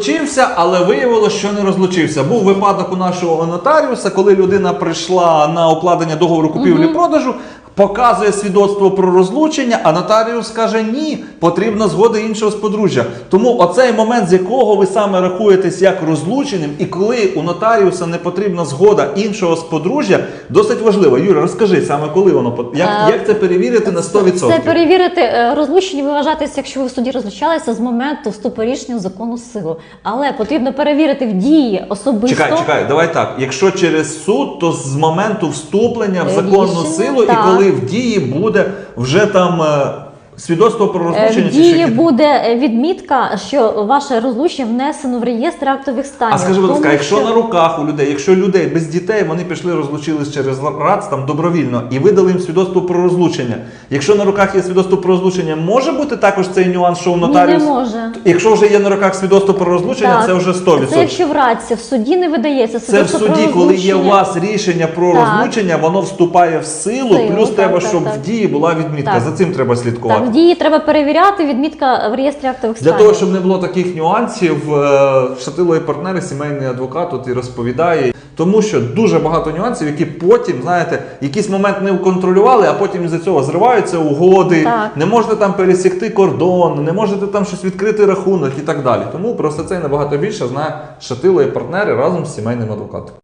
Розлучився, але виявилося, що не розлучився. Був випадок у нашого нотаріуса, коли людина прийшла на укладення договору купівлі-продажу, показує свідоцтво про розлучення, а нотаріус каже: ні, потрібна згода іншого з подружжя. Тому оцей момент, з якого ви саме рахуєтесь як розлученим, і коли у нотаріуса не потрібна згода іншого з подружжя, досить важливо. Юра, розкажи саме коли воно як, Е, як це перевірити на 100%? Це перевірити е, розлучення ви вважаєтеся, якщо ви в суді розлучалися з моменту вступу рішення в законну силу. Але потрібно перевірити в дії особисто. Чекай, чекай, давай так. Якщо через суд, то з моменту вступлення в Е, законну рішення, силу, і коли в дії буде вже там е, свідоцтво про Е, розлучення чи ще дії якісь- буде е, відмітка, що ваше розлучення внесено в реєстр актових станів. А скажи, будь ласка, Тому якщо що- на руках у людей, якщо людей без дітей вони пішли розлучились через РАЦ там добровільно і видали їм свідоцтво про розлучення. Якщо на руках є свідоцтво про розлучення, може бути також цей нюанс, що у Ні, нотаріус. не може. Якщо вже є на руках свідоцтво про розлучення, Так. це вже 100%. Це якщо в раці, в суді не видається Це в свідоцтво про суді, коли є у розлучення. вас рішення про Так. розлучення, воно вступає в силу, Силу, плюс так, треба, так, щоб так. в дії була відмітка. Так. За цим треба слідкувати. Так, в дії треба перевіряти, відмітка в реєстрі актових Для того, щоб не було таких нюансів, е, Шатило і партнери, сімейний адвокат тут і розповідає. Тому що дуже багато нюансів, які потім, знаєте, якийсь момент не контролювали, а потім із-за цього зриваються угоди, Так. не можете там пересікти кордон, не можете там щось відкрити рахунок і так далі. Тому про все це набагато більше знає Шатило і партнери разом з сімейним адвокатом.